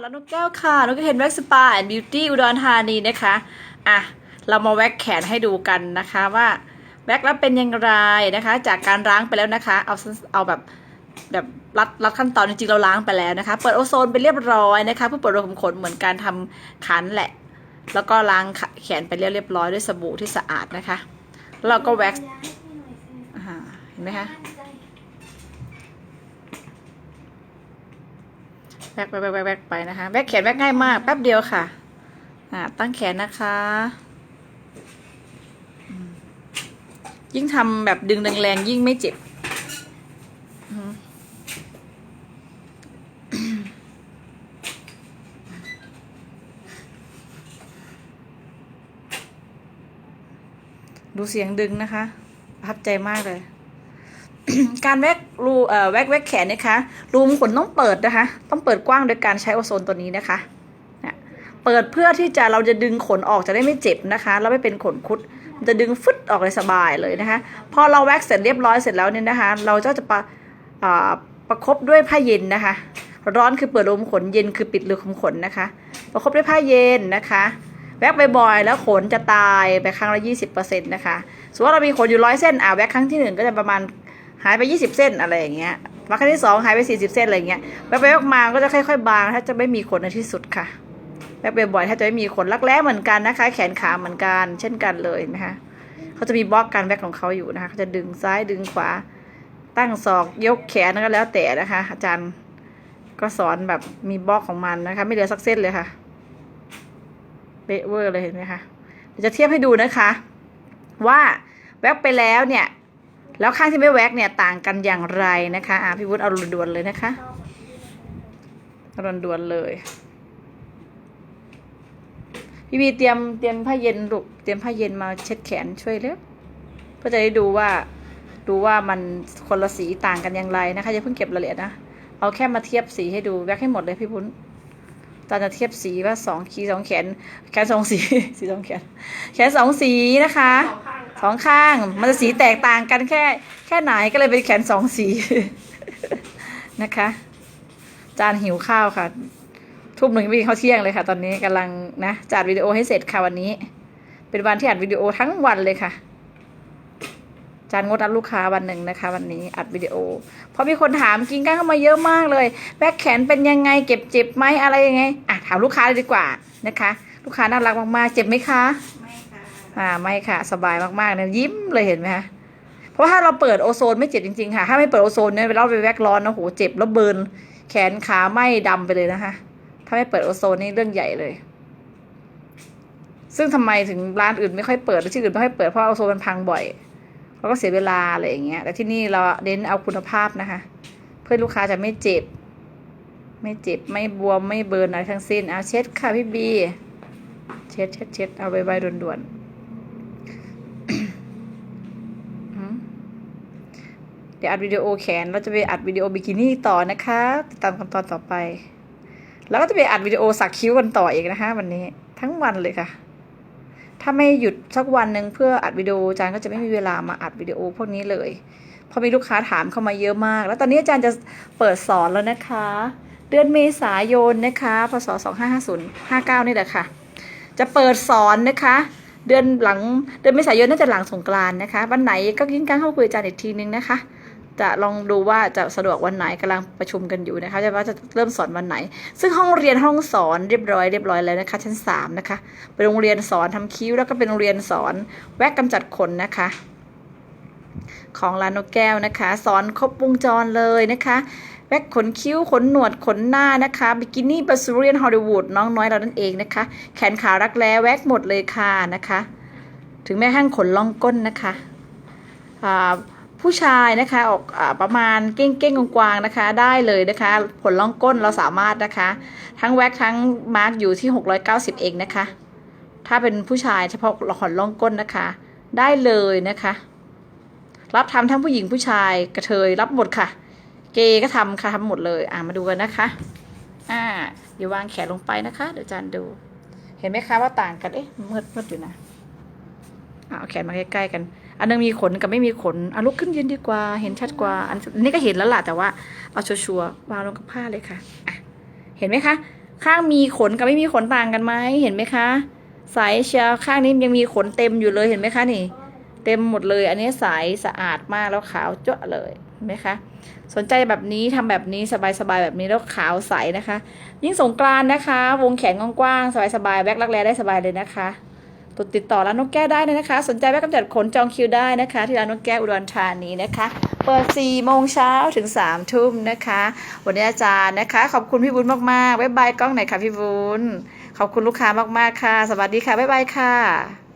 แล้วนกแก้วค่ะนกก็เห็นแว็กสปาแอนด์บิวตี้อุดรธานีนะคะอะเรามาแว็กแขนให้ดูกันนะคะว่าแว็กแล้วเป็นอยังไงนะคะ จากการล้างไปแล้วนะคะ เอาเอาแบบแบบรัดรัดขั้นตอนจริงๆเราล้างไปแล้วนะคะ เปิดโอโซนไปเรียบร้อยนะคะเพื่อเปิดรูขุมขนเหมือนการทำขันแหละ แล้วก็ล้างแขนไปเรียบร้อยด้วยสบู่ที่สะอาดนะคะ แล้วเราก็แว็กซ์อ่าเห็นไหมคะ แวกแวกแวกแวกแวกไปนะคะแวกแขนแวกง่ายมากแป๊บเดียวค่ะอ่าตั้งแขนนะคะยิ่งทำแบบดึงแรงๆยิ่งไม่เจ็บดูเสียงดึงนะคะประทับใจมากเลย การแวกรูเอ่อแวกแวกแขนนะคะรูมขนต้องเปิดนะคะ ต้องเปิดกว้างโดยการใช้โอโซนตัวนี้นะคะเปิดเพื่อที่จะเราจะดึงขนออกจะได้ไม่เจ็บนะคะ แล้วไม่เป็นขนคุดจะดึงฟึดออกเลยสบายเลยนะคะพอเราแว็กเสร็จเรียบร้อยเสร็จแล้วเนี่ยนะคะ เราก็จะประอ่าประคบด้วยผ้าเย็นนะคะ ร้อนคือเปิดรูมขนเย็นคือปิดรูขุมขนนะคะ ประคบด้วยผ้าเย็นนะคะแวกบ่อยๆแล้วขนจะตายไปครั้งละ 20%นะคะสมมติว่าเรามีขนอยู่ร้อยเส้นอ่าแวกครั้งที่หนึ่งก็จะประมาณ หายไป 20 เส้นอะไรอย่างเงี้ยมาครั้งที่สองหายไป 40 เส้นอะไรอย่างเงี้ยแวบไปแวบมาก็จะค่อยๆ บางถ้าจะไม่มีขนในที่สุดค่ะแวบบ่อยถ้าจะไม่มีขนรักแร้เหมือนกันนะคะ แขนขาเหมือนกัน เช่นกันเลยนะคะเขาจะมีบล็อกการแวกของเขาอยู่นะคะเขาจะดึงซ้ายดึงขวา ตั้งศอกยกแขนก็แล้วแต่นะคะ อาจารย์ก็สอนแบบมีบล็อกของมันนะคะ ไม่เหลือสักเส้นเลยค่ะเบเวอร์เลยเห็นไหมคะเดี๋ยวจะเทียบให้ดูนะคะ ว่าแวกไปแล้วเนี่ย แล้วข้างที่ไม่แว็กเนี่ยต่างกันอย่างไรนะคะอ่าพี่วุฒิเอาด่วนๆเลยนะคะด่วนๆเลย พี่บีเตรียมเตรียมผ้าเย็นลูกเตรียมผ้าเย็นมาเช็ดแขนช่วยเร็วเพื่อจะได้ดูว่าดูว่ามันคนละสีต่างกันอย่างไรนะคะอย่าเพิ่งเก็บรายละเอียดนะเอาแค่มาเทียบสีให้ดูแว็กให้หมดเลยพี่วุฒิตอนจะเทียบสีว่าสองขีสองแขนแขนสองสีสีสองแขนแขนสองสีนะคะ สองข้าง มันจะสีแตกต่างกันแค่แค่ไหนก็เลยเป็นแขนสองสีนะคะ จานหิวข้าวค่ะ ทุ่มหนึ่งไม่กินข้าวเที่ยงเลยค่ะ ตอนนี้กำลังนะจัดวิดีโอให้เสร็จค่ะวันนี้ เป็นวันที่อัดวิดีโอทั้งวันเลยค่ะ จานงดรับลูกค้าวันหนึ่งนะคะ วันนี้อัดวิดีโอ เพราะมีคนถามกินก้างเข้ามาเยอะมากเลยแบกแขนเป็นยังไงเก็บเจ็บไหมอะไรยังไงอะถามลูกค้าเลยดีกว่านะคะ ลูกค้าน่ารักมากๆเจ็บไหมคะไม่ค่ะ อ่าไม่ค่ะ สบายมากๆเนี่ยยิ้มเลยเห็นไหมคะเพราะถ้าเราเปิดโอโซนไม่เจ็บจริงๆค่ะ ถ้าไม่เปิดโอโซนเนี่ยเราไปแวกร้อนนะโหเจ็บแล้วเบิร์นแขนขาไหม้ดำไปเลยนะคะ ถ้าไม่เปิดโอโซนนี่เรื่องใหญ่เลย ซึ่งทำไมถึงร้านอื่นไม่ค่อยเปิดหรือที่อื่นไม่ค่อยเปิดเพราะโอโซนมันพังบ่อยเราก็เสียเวลาอะไรอย่างเงี้ยแต่ที่นี่เราเน้นเอาคุณภาพนะคะ เพื่อลูกค้าจะไม่เจ็บ ไม่เจ็บไม่บวมไม่เบิร์นอะไรทั้งสิ้นเอาเช็ดค่ะพี่บี เช็ดเช็ดเช็ดเอาไว้ไว้ด่วนๆ อืม เดี๋ยวอัดวิดีโอแขนเราจะไปอัดวิดีโอบิกินี่ต่อนะคะติดตามกันตอนต่อไป แล้วก็จะไปอัดวิดีโอสักคิ้วกันต่ออีกนะคะวันนี้ทั้งวันเลยค่ะ ถ้าไม่หยุดสักวันหนึ่งเพื่ออัดวิดีโออาจารย์ก็จะไม่มีเวลามาอัดวิดีโอพวกนี้เลยเพราะมีลูกค้าถามเข้ามาเยอะมาก แล้วตอนนี้อาจารย์จะเปิดสอนแล้วนะคะ เดือนเมษายนนะคะพศ2550 59นี่แหละค่ะ จะเปิดสอนนะคะเดือนหลังเดือนเมษายนน่าจะหลังสงกรานนะคะวันไหนก็ยิ่งการเข้าคุยอาจารย์อีกทีนึงนะคะ จะลองดูว่าจะสะดวกวันไหนกำลังประชุมกันอยู่นะคะจะว่าจะเริ่มสอนวันไหน ซึ่งห้องเรียนห้องสอนเรียบร้อยเรียบร้อยแล้วนะคะ ชั้นสามนะคะ เป็นโรงเรียนสอนทำคิ้ว แล้วก็เป็นโรงเรียนสอนแวกกำจัดขนนะคะ ของร้านนกแก้วนะคะ สอนครบวงจรเลยนะคะแว็กขนคิ้วขนหนวดขนหน้านะคะบิกินี่บาซูเรียนฮอลลีวูดน้องน้อยเรานั่นเองนะคะ แขนขารักแร้แว็กหมดเลยค่ะนะคะ ถึงแม้ห้างขนล่องก้นนะคะอ่า ผู้ชายนะคะออกอประมาณเก้งเก้งๆกวางๆนะคะ ได้เลยนะคะ ผลล่องก้นเราสามารถนะคะ ทั้งแว็กทั้งมาร์กอยู่ที่ 690 เองนะคะ ถ้าเป็นผู้ชายเฉพาะขนล่องก้นนะคะ ได้เลยนะคะ รับทำทั้งผู้หญิงผู้ชายกระเทยรับหมดค่ะ เกย์ก็ทำค่ะทำหมดเลยอ่ามาดูกันนะคะอ่าเดี๋ยววางแขนลงไปนะคะ เดี๋ยวจารย์ดู เห็นไหมคะว่าต่างกันเอ๊ะมืดมืดอยู่นะอ่าเอาแขนมาใกล้ๆกัน อันนึงมีขนกับไม่มีขนอะลุกขึ้นยืนดีกว่า เห็นชัดกว่า อันนี้ก็เห็นแล้วล่ะแต่ว่าเอาชัวร์วางลงกับผ้าเลยค่ะอะ เห็นไหมคะ ข้างมีขนกับไม่มีขนต่างกันไหมเห็นไหมคะใสเชียวข้างนี้ยังมีขนเต็มอยู่เลยเห็นไหมคะนี่ เต็มหมดเลย อันนี้ใสสะอาดมากแล้วขาวจ้ะเลยเห็นไหมคะสนใจแบบนี้ทำแบบนี้สบายๆแบบนี้แล้วขาวใสนะคะ ยิ่งสงกรานต์นะคะ วงแขนกว้างๆสบายๆแบ็ครักแร้ได้สบายเลยนะคะ ตดติดต่อร้านนกแก้วได้เลยนะคะ สนใจแวะกำจัดขนจองคิวได้นะคะ ที่ร้านนกแก้วอุดรธานีนะคะ เปิด 4 โมงเช้าถึง 3 ทุ่มนะคะ วันนี้อาจารย์นะคะ ขอบคุณพี่บุญมากๆบ๊ายบายกล้องหน่อยค่ะพี่บุญขอบคุณลูกค้ามากๆค่ะ สวัสดีค่ะบ๊ายบายค่ะ